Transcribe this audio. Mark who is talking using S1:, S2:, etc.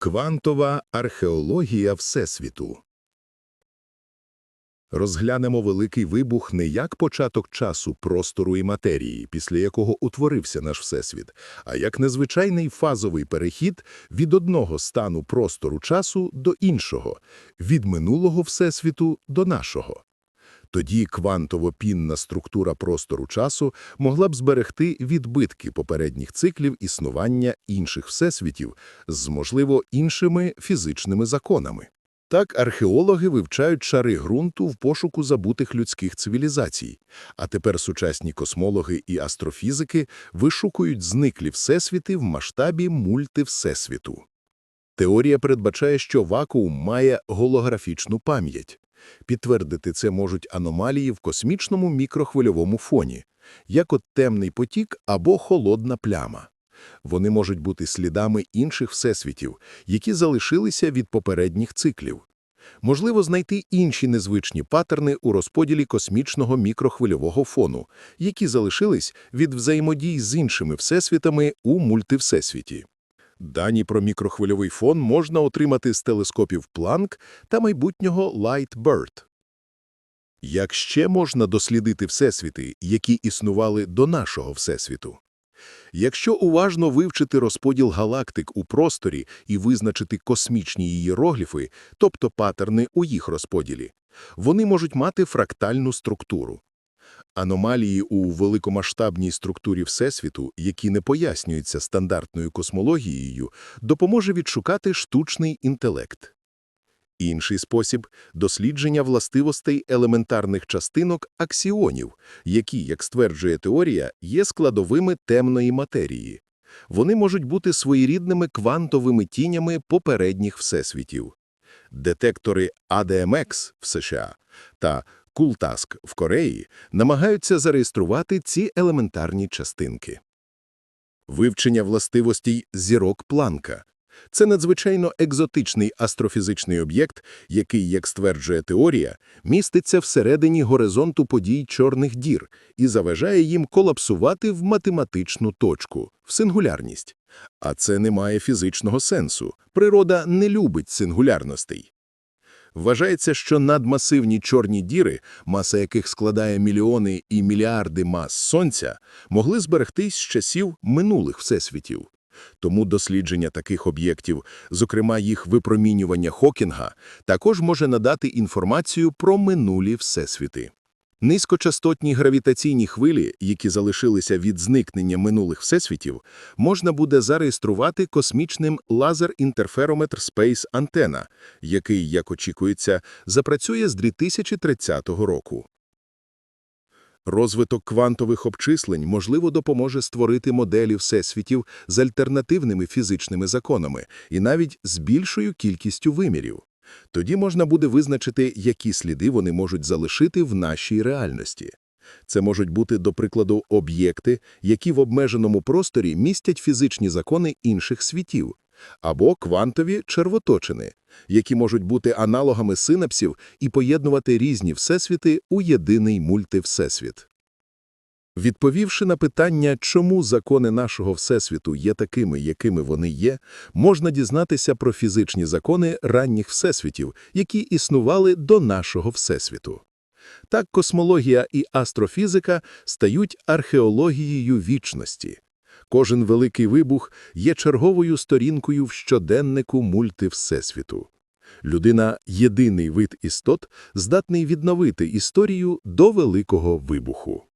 S1: Квантова археологія Всесвіту Розглянемо Великий Вибух не як початок часу, простору і матерії, після якого утворився наш Всесвіт, а як незвичайний фазовий перехід від одного стану простору часу до іншого, від минулого Всесвіту до нашого. Тоді квантово-пінна структура простору часу могла б зберегти відбитки попередніх циклів існування інших всесвітів з, можливо, іншими фізичними законами. Так археологи вивчають шари ґрунту в пошуку забутих людських цивілізацій, а тепер сучасні космологи і астрофізики вишукують зниклі всесвіти в масштабі мультивсесвіту. Теорія передбачає, що вакуум має голографічну пам'ять. Підтвердити це можуть аномалії в космічному мікрохвильовому фоні, як от темний потік або холодна пляма. Вони можуть бути слідами інших всесвітів, які залишилися від попередніх циклів. Можливо знайти інші незвичні паттерни у розподілі космічного мікрохвильового фону, які залишились від взаємодій з іншими всесвітами у мультивсесвіті. Дані про мікрохвильовий фон можна отримати з телескопів Планк та майбутнього Light-Bird. Як ще можна дослідити всесвіти, які існували до нашого всесвіту? Якщо уважно вивчити розподіл галактик у просторі і визначити космічні її рогліфи, тобто паттерни у їх розподілі, вони можуть мати фрактальну структуру. Аномалії у великомасштабній структурі Всесвіту, які не пояснюються стандартною космологією, допоможе відшукати штучний інтелект. Інший спосіб – дослідження властивостей елементарних частинок аксіонів, які, як стверджує теорія, є складовими темної матерії. Вони можуть бути своєрідними квантовими тінями попередніх всесвітів. Детектори ADMX в США та Култаск в Кореї намагаються зареєструвати ці елементарні частинки. Вивчення властивостей зірок Планка – це надзвичайно екзотичний астрофізичний об'єкт, який, як стверджує теорія, міститься всередині горизонту подій чорних дір і заважає їм колапсувати в математичну точку, в сингулярність. А це не має фізичного сенсу. Природа не любить сингулярностей. Вважається, що надмасивні чорні діри, маса яких складає мільйони і мільярди мас Сонця, могли зберегтись з часів минулих всесвітів. Тому дослідження таких об'єктів, зокрема їх випромінювання Хокінга, також може надати інформацію про минулі всесвіти. Низькочастотні гравітаційні хвилі, які залишилися від зникнення минулих всесвітів, можна буде зареєструвати космічним лазер-інтерферометр Space Antenna, який, як очікується, запрацює з 2030 року. Розвиток квантових обчислень, можливо, допоможе створити моделі всесвітів з альтернативними фізичними законами і навіть з більшою кількістю вимірів. Тоді можна буде визначити, які сліди вони можуть залишити в нашій реальності. Це можуть бути, до прикладу, об'єкти, які в обмеженому просторі містять фізичні закони інших світів, або квантові червоточини, які можуть бути аналогами синапсів і поєднувати різні всесвіти у єдиний мультивсесвіт. Відповівши на питання, чому закони нашого всесвіту є такими, якими вони є, можна дізнатися про фізичні закони ранніх всесвітів, які існували до нашого всесвіту. Так космологія і астрофізика стають археологією вічності. Кожен великий вибух є черговою сторінкою в щоденнику мультивсесвіту. Людина – єдиний вид істот, здатний відновити історію до Великого вибуху.